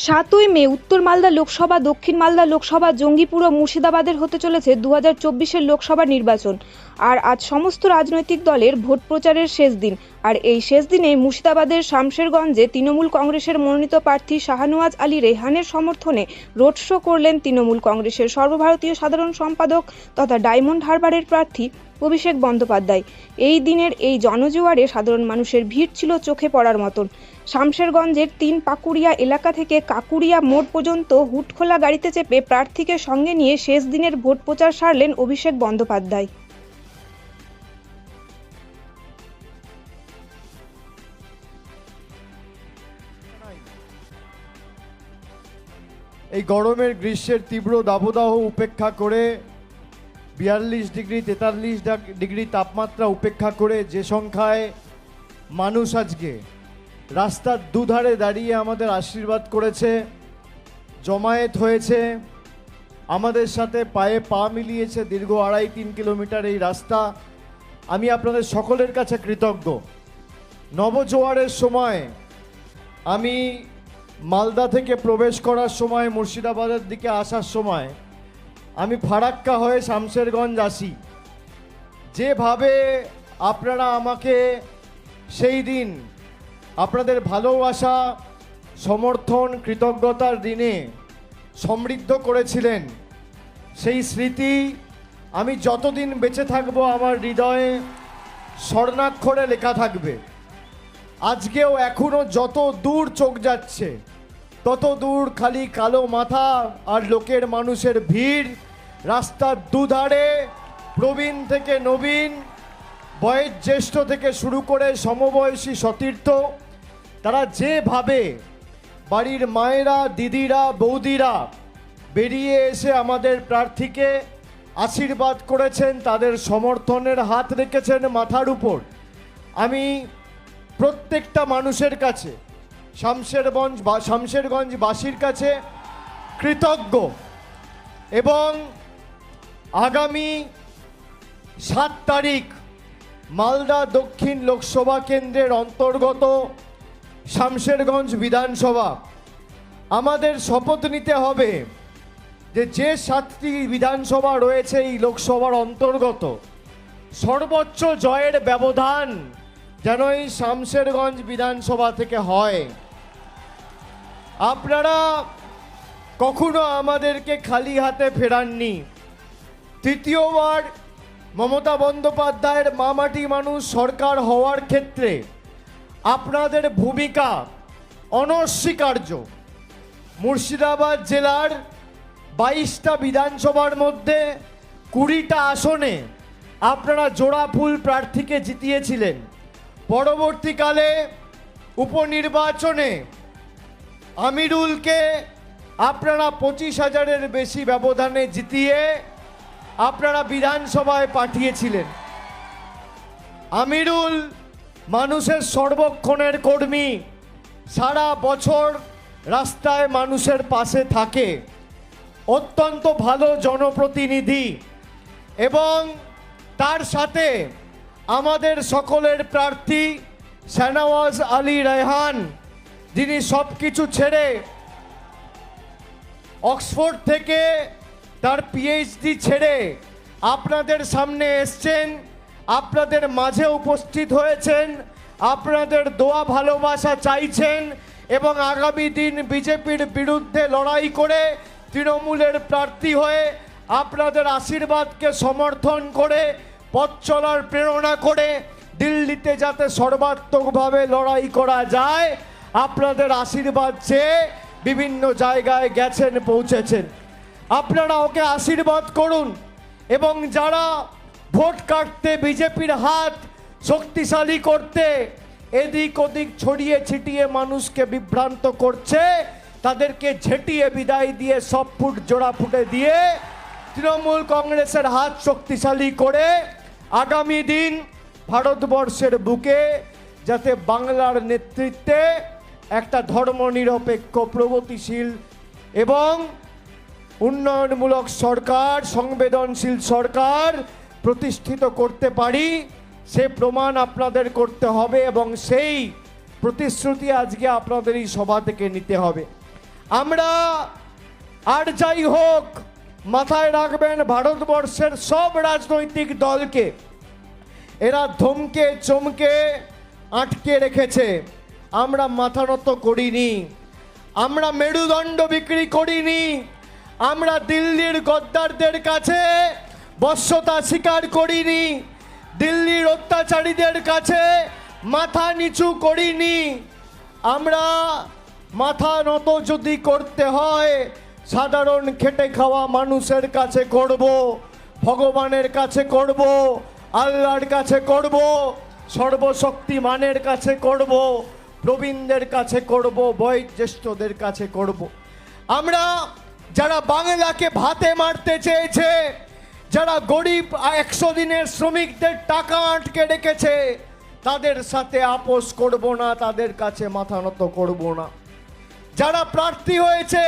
সাতই মে উত্তর মালদা লোকসভা, দক্ষিণ মালদা লোকসভা, জঙ্গিপুর ও মুর্শিদাবাদের হতে চলেছে দু হাজার লোকসভা নির্বাচন। আর আজ সমস্ত রাজনৈতিক দলের ভোট প্রচারের শেষ দিন। আর এই শেষ দিনে মুর্শিদাবাদের শামশেরগঞ্জে তৃণমূল কংগ্রেসের মনোনীত প্রার্থী শাহানওয়াজ আলী রেহানের সমর্থনে রোড শো করলেন তৃণমূল কংগ্রেসের সর্বভারতীয় সাধারণ সম্পাদক তথা ডায়মন্ড হারবারের প্রার্থী অভিষেক বন্দ্যোপাধ্যায়। এই দিনের এই জনজোয়ারে সাধারণ মানুষের ভিড় ছিল চোখে পড়ার মতন। শামশেরগঞ্জের তিন পাকুড়িয়া এলাকা থেকে কাকুড়িয়া মোড় পর্যন্ত হুটখোলা গাড়িতে চেপে প্রার্থীকে সঙ্গে নিয়ে শেষ দিনের ভোট প্রচার সারলেন অভিষেক বন্দ্যোপাধ্যায়। এই গরমের গ্রীষ্মের তীব্র দাবদাহ উপেক্ষা করে বিয়াল্লিশ ডিগ্রি, তেতাল্লিশ ডিগ্রি তাপমাত্রা উপেক্ষা করে যে সংখ্যায় মানুষ আজকে রাস্তার দুধারে দাঁড়িয়ে আমাদের আশীর্বাদ করেছে, জমায়েত হয়েছে, আমাদের সাথে পায়ে পা মিলিয়েছে দীর্ঘ আড়াই তিন কিলোমিটার এই রাস্তা। আমি আপনাদের সকলের কাছে কৃতজ্ঞ। নবজোয়ারের সময় আমি মালদা থেকে প্রবেশ করার সময়, মুর্শিদাবাদের দিকে আসার সময় আমি ফারাক্কা হয়ে শামশেরগঞ্জ আসি। যেভাবে আপনারা আমাকে সেই দিন আপনাদের ভালোবাসা, সমর্থন, কৃতজ্ঞতার দিনে সমৃদ্ধ করেছিলেন, সেই স্মৃতি আমি যতদিন বেঁচে থাকব আমার হৃদয়ে স্বর্ণাক্ষরে লেখা থাকবে। আজকেও এখনও যত দূর চোখ যাচ্ছে, তত দূর খালি কালো মাথা আর লোকের মানুষের ভিড়। রাস্তার দুধারে প্রবীণ থেকে নবীন, বয়স জ্যেষ্ঠ থেকে শুরু করে সমবয়সী সতীর্থ, তারা যেভাবে বাড়ির মায়েরা, দিদিরা, বৌদিরা বেরিয়ে এসে আমাদের প্রার্থীকে আশীর্বাদ করেছেন, তাদের সমর্থনের হাত রেখেছেন মাথার উপর। আমি প্রত্যেকটা মানুষের কাছে, শামশেরগঞ্জ বা শামশেরগঞ্জবাসীর কাছে কৃতজ্ঞ এবং আগামী সাত তারিখ মালদা দক্ষিণ লোকসভা কেন্দ্রের অন্তর্গত শামশেরগঞ্জ বিধানসভা। আমাদের শপথ নিতে হবে যে যে সাতটি বিধানসভা রয়েছে এই লোকসভার অন্তর্গত, সর্বোচ্চ জয়ের ব্যবধান যেন এই শামশেরগঞ্জ বিধানসভা থেকে হয়, আপনারা কখনো আমাদেরকে খালি হাতে ফেরাননি। তৃতীয়বার মমতা বন্দ্যোপাধ্যায়ের মামাটি মানুষ সরকার হওয়ার ক্ষেত্রে আপনাদের ভূমিকা অনস্বীকার্য। মুর্শিদাবাদ জেলার বাইশটা বিধানসভার মধ্যে কুড়িটা আসনে আপনারা জোড়া ফুল প্রার্থীকে জিতিয়েছিলেন। পরবর্তীকালে উপনির্বাচনে আমিরুলকে আপনারা পঁচিশ হাজারের বেশি ব্যবধানে জিতিয়ে আপনারা বিধানসভায় পাঠিয়েছিলেন। আমিরুল মানুষের সর্বক্ষণের কর্মী। সারা বছর রাস্তায় মানুষের পাশে থাকে। অত্যন্ত ভালো জনপ্রতিনিধি এবং তার সাথে আমাদের সকলের প্রার্থী শাহনওয়াজ আলী রেহান, যিনি সব কিছু ছেড়ে অক্সফোর্ড থেকে তার পিএইচডি ছেড়ে আপনাদের সামনে এসছেন, আপনাদের মাঝে উপস্থিত হয়েছেন, আপনাদের দোয়া ভালোবাসা চাইছেন এবং আগামী দিন বিজেপির বিরুদ্ধে লড়াই করে তৃণমূলের প্রার্থী হয়ে আপনাদের আশীর্বাদকে সমর্থন করে পথ চলার প্রেরণা করে দিল্লিতে যাতে সর্বাত্মকভাবে লড়াই করা যায়, আপনাদের আশীর্বাদ চেয়ে বিভিন্ন জায়গায় গেছেন, পৌঁছেছেন। আপনারা ওকে আশীর্বাদ করুন এবং যারা ভোট কাটতে বিজেপির হাত শক্তিশালী করতে এদিক ওদিক ছড়িয়ে ছিটিয়ে মানুষকে বিভ্রান্ত করছে, তাদেরকে ঝেঁটিয়ে বিদায় দিয়ে সব ফুট, জোড়া ফুটে দিয়ে তৃণমূল কংগ্রেসের হাত শক্তিশালী করে আগামী দিন ভারতবর্ষের বুকে যাতে বাংলার নেতৃত্বে একটা ধর্মনিরপেক্ষ, প্রগতিশীল এবং উন্নয়নমূলক সরকার, সংবেদনশীল সরকার প্রতিষ্ঠিত করতে পারি, সে প্রমাণ আপনাদের করতে হবে এবং সেই প্রতিশ্রুতি আজকে আপনাদের এই সভা থেকে নিতে হবে। আমরা আর যাই হোক মাথায় রাখবেন ভারতবর্ষের সব রাজনৈতিক দলকে। এরা ধমকে, চমকে আটকে রেখেছে। আমরা মাথা নত করিনি। আমরা মেরুদণ্ড বিক্রি করিনি। আমরা দিল্লির গদ্দারদের কাছে বশ্যতা স্বীকার করিনি। দিল্লির অত্যাচারীদের কাছে মাথা নিচু করিনি। আমরা মাথা নত যদি করতে হয় সাধারণ খেটে খাওয়া মানুষের কাছে করব, ভগবানের কাছে করব, আল্লাহর কাছে করব, সর্বশক্তিমানের কাছে করব, প্রবীণদের কাছে করব, বয়োজ্যেষ্ঠদের কাছে করব। আমরা যারা বাংলাকে ভাতে মারতে চেয়েছে, যারা গরিব একশো দিনের শ্রমিকদের টাকা আটকে রেখেছে, তাদের সাথে আপোষ করব না, তাদের কাছে মাথা নত করব না। যারা প্রার্থী হয়েছে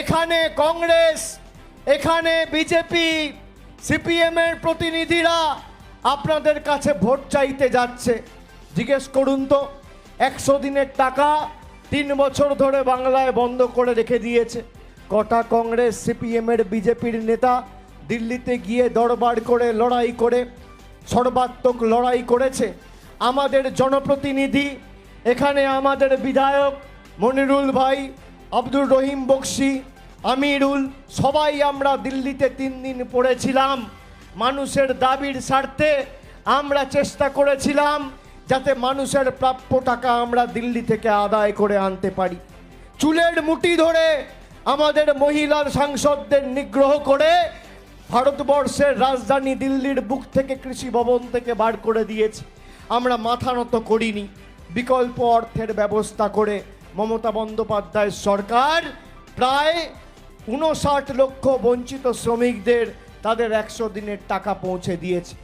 এখানে কংগ্রেস, এখানে বিজেপি, সিপিএমের প্রতিনিধিরা আপনাদের কাছে ভোট চাইতে যাচ্ছে। জিজ্ঞেস করুন তো, একশো দিনের টাকা তিন বছর ধরে বাংলায় বন্ধ করে রেখে দিয়েছে। কটা কংগ্রেস, সিপিএমের বিজেপির নেতা দিল্লিতে গিয়ে দরবার করে লড়াই করে, সর্বাত্মক লড়াই করেছে। আমাদের জনপ্রতিনিধি, এখানে আমাদের বিধায়ক মনিরুল ভাই আব্দুর রহিম বক্সি, আমিরুল, সবাই আমরা দিল্লিতে তিন দিন পড়েছিলাম। মানুষের দাবির স্বার্থে আমরা চেষ্টা করেছিলাম যাতে মানুষের প্রাপ্য টাকা আমরা দিল্লি থেকে আদায় করে আনতে পারি। চুলের মুটি ধরে আমাদের মহিলার সাংসদদের নিগ্রহ করে ভারতবর্ষের রাজধানী দিল্লির বুক থেকে কৃষি ভবন থেকে বার করে দিয়েছে। আমরা মাথা নত করিনি। বিকল্প অর্থের ব্যবস্থা করে মমতা বন্দ্যোপাধ্যায়ের সরকার প্রায় উনষাট লক্ষ বঞ্চিত শ্রমিকদের তাদের একশো দিনের টাকা পৌঁছে দিয়েছে।